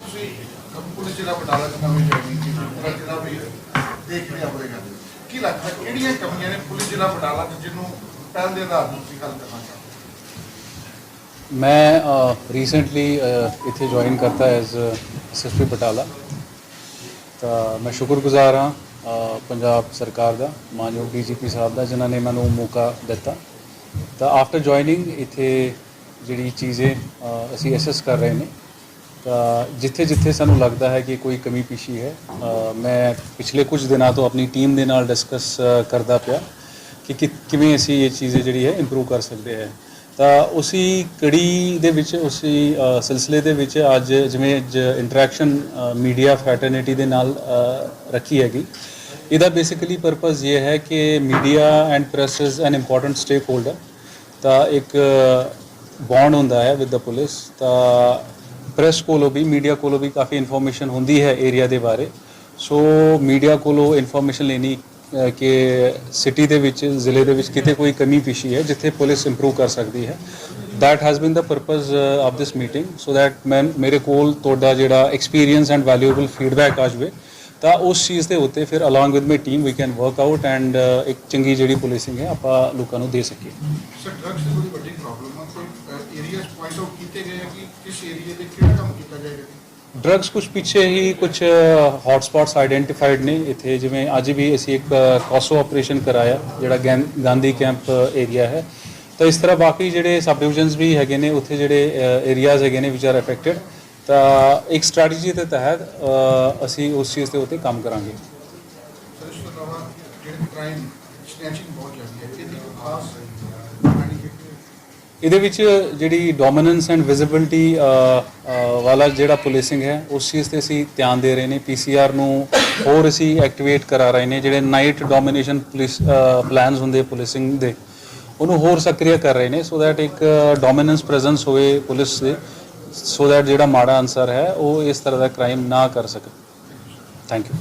ਤੁਸੀਂ ਪੁਲਿਸ ਜਿਹੜਾ ਬਟਾਲਾ ਚ ਨਵੀਂ ਜੁਆਇਨਿੰਗ ਕੀਤੀ ਪੂਰਾ ਜਿਹੜਾ ਵੀ ਦੇਖ ਰਿਹਾ ਹੋਏਗਾ ਕੀ ਲੱਗਦਾ ਕਿਹੜੀਆਂ ਕਮੀਆਂ ਨੇ ਪੁਲਿਸ ਜਿਹੜਾ ਬਟਾਲਾ ਚ ਜਿਹਨੂੰ ਪਹਿਲ ਦੇ ਆਧਾਰ ਤੇ ਤੁਸੀਂ ਗੱਲ ਕਰਨਾ ਚਾਹੁੰਦੇ ਮੈਂ ਰੀਸੈਂਟਲੀ ਇੱਥੇ ਜੁਆਇਨ ਕਰਤਾ ਐਜ਼ ਐਸਐਸਪੀ ਬਟਾਲਾ। ਤਾਂ ਮੈਂ ਸ਼ੁਕਰਗੁਜ਼ਾਰ ਹਾਂ ਪੰਜਾਬ ਸਰਕਾਰ ਦਾ ਮਾਨਯੋਗ ਡੀਜੀਪੀ ਸਾਹਿਬ ਦਾ ਜਿਨ੍ਹਾਂ ਨੇ ਮੈਨੂੰ ਮੌਕਾ ਦਿੱਤਾ। ਤਾਂ ਆਫਟਰ ਜੁਆਇਨਿੰਗ ਇੱਥੇ ਜਿਹੜੀ ਚੀਜ਼ੇ ਅ, ਅਸੀਂ ਐਸੈਸ ਕਰ ਰਹੇ ਨੇ। ਤਾਂ ਜਿੱਥੇ ਜਿੱਥੇ ਸਾਨੂੰ ਲੱਗਦਾ ਹੈ ਕਿ ਕੋਈ ਕਮੀ ਪੀਸ਼ੀ ਹੈ ਮੈਂ ਪਿਛਲੇ ਕੁਝ ਦਿਨਾਂ ਤੋਂ ਆਪਣੀ ਟੀਮ ਦੇ ਨਾਲ ਡਿਸਕਸ ਕਰਦਾ ਪਿਆ ਕਿ ਕਿਵੇਂ ਅਸੀਂ ਇਹ ਚੀਜ਼ ਜਿਹੜੀ ਹੈ ਇੰਪਰੂਵ ਕਰ ਸਕਦੇ ਹਾਂ। ਤਾਂ ਉਸੀ ਕੜੀ ਦੇ ਵਿੱਚ, ਉਸੀ ਸਿਲਸਿਲੇ ਦੇ ਵਿੱਚ ਅੱਜ ਜਿਵੇਂ ਇੰਟਰੈਕਸ਼ਨ ਮੀਡੀਆ ਫੈਟਰਨਿਟੀ ਦੇ ਨਾਲ ਰੱਖੀ ਹੈਗੀ। ਇਹਦਾ ਬੇਸਿਕਲੀ ਪਰਪਸ ਇਹ ਹੈ ਕਿ media and press is an important stakeholder ਤਾਂ ਇੱਕ ਬੌਂਡ ਹੁੰਦਾ ਹੈ ਵਿਦ ਦਾ ਪੁਲਿਸ ਤਾਂ ਪ੍ਰੈਸ ਕੋਲੋਂ ਵੀ ਮੀਡੀਆ ਕੋਲੋਂ ਵੀ ਕਾਫੀ ਇਨਫੋਰਮੇਸ਼ਨ ਹੁੰਦੀ ਹੈ ਏਰੀਆ ਦੇ ਬਾਰੇ। ਸੋ ਮੀਡੀਆ ਕੋਲੋਂ ਇਨਫੋਰਮੇਸ਼ਨ ਲੈਣੀ ਕਿ ਸਿਟੀ ਦੇ ਵਿੱਚ ਜ਼ਿਲ੍ਹੇ ਦੇ ਵਿੱਚ ਕਿਤੇ ਕੋਈ ਕਮੀ ਪੇਸ਼ੀ ਹੈ ਜਿੱਥੇ ਪੁਲਿਸ ਇੰਪਰੂਵ ਕਰ ਸਕਦੀ ਹੈ। That has been the purpose uh, of this meeting so that ਮੈਂ ਮੇਰੇ ਕੋਲ ਤੁਹਾਡਾ ਜਿਹੜਾ ਐਕਸਪੀਰੀਅੰਸ ਐਂਡ ਵੈਲਿਊਏਬਲ ਫੀਡਬੈਕ ਆ ਜਾਵੇ ਤਾਂ ਉਸ ਚੀਜ਼ ਦੇ ਉੱਤੇ ਫਿਰ along with my team we can work out and ਇੱਕ ਚੰਗੀ ਜਿਹੜੀ ਪੁਲਿਸਿੰਗ ਹੈ ਆਪਾਂ ਲੋਕਾਂ ਨੂੰ ਦੇ ਸਕੀਏ। ਸਰ ਡਰੱਗਸ ਦੀ ਬੜੀ ਵੱਡੀ ਪ੍ਰੋਬਲਮ ਹੈ ਕੋਈ? ਏਰੀਆਸ ਪੁਆਇੰਟ ਆਊਟ ਕੀਤੇ ਗਏ ਹੈ ਕਿ ਕਿਸ ਏਰੀਆ ਦੇ ਕਿਹੜਾ ਕੰਮ ਕੀਤਾ ਜਾਏਗਾ ਡਰੱਗਸ ਕੁਝ ਪਿੱਛੇ ਹੀ ਕੁਝ ਹੌਟ ਸਪੌਟਸ ਆਈਡੈਂਟੀਫਾਈਡ ਨੇ ਇੱਥੇ ਜਿਵੇਂ ਅੱਜ ਵੀ ਅਸੀਂ ਇੱਕ ਕੌਸੋ ਆਪਰੇਸ਼ਨ ਕਰਾਇਆ ਜਿਹੜਾ ਗੈਂ- ਗਾਂਧੀ ਕੈਂਪ ਏਰੀਆ ਹੈ ਤਾਂ ਇਸ ਤਰ੍ਹਾਂ ਬਾਕੀ ਜਿਹੜੇ ਸਬ ਡਿਵੀਜ਼ਨਸ ਵੀ ਹੈਗੇ ਨੇ ਉੱਥੇ ਜਿਹੜੇ ਏਰੀਆਜ਼ ਹੈਗੇ ਨੇ ਵਿਚ ਆਰ ਅਫੈਕਟਡ ਤਾਂ ਇੱਕ ਸਟ੍ਰੈਟਜੀ ਦੇ ਤਹਿਤ ਅ, ਅਸੀਂ ਉਸ ਚੀਜ਼ ਦੇ ਉੱਤੇ ਕੰਮ ਕਰਾਂਗੇ ਸਰ ਇਸ ਤੋਂ ਇਲਾਵਾ ਜਿਹੜੇ ਕ੍ਰਾਈਮ ਸਨੈਚਿੰਗ ਬਹੁਤ ਜ਼ਿਆਦਾ ਹੈ ਇਹਦੀ ਕੋਈ ਖਾਸ planning ਕੀਤੀ ਹੈ? ਇਹਦੇ ਵਿੱਚ ਜਿਹੜੀ ਡੋਮੀਨੈਂਸ ਐਂਡ ਵਿਜ਼ਿਬਿਲਟੀ ਵਾਲਾ ਜਿਹੜਾ ਪੁਲਿਸਿੰਗ ਹੈ, ਉਸ ਚੀਜ਼ ਤੇ ਅਸੀਂ ਧਿਆਨ ਦੇ ਰਹੇ ਨੇ। ਪੀਸੀਆਰ ਨੂੰ ਹੋਰ ਅਸੀਂ ਐਕਟੀਵੇਟ ਕਰਾ ਰਹੇ ਨੇ, ਜਿਹੜੇ ਨਾਈਟ ਡੋਮੀਨੇਸ਼ਨ ਪੁਲਿਸ ਪਲਾਨਸ ਹੁੰਦੇ ਪੁਲਿਸਿੰਗ ਦੇ, ਉਹਨੂੰ ਹੋਰ ਸਕਰੀय ਕਰ ਰਹੇ ਨੇ। ਸੋ ਦੈਟ ਇੱਕ ਡੋਮੀਨੈਂਸ ਪ੍ਰੈਜ਼ੈਂਸ ਹੋਵੇ ਪੁਲਿਸ ਦੇ ਸੋ ਦੈਟ ਜਿਹੜਾ ਮਾੜਾ ਅਨਸਰ ਹੈ, ਉਹ ਇਸ ਤਰ੍ਹਾਂ ਦਾ ਕ੍ਰਾਈਮ ਨਾ ਕਰ ਸਕੇ। Thank you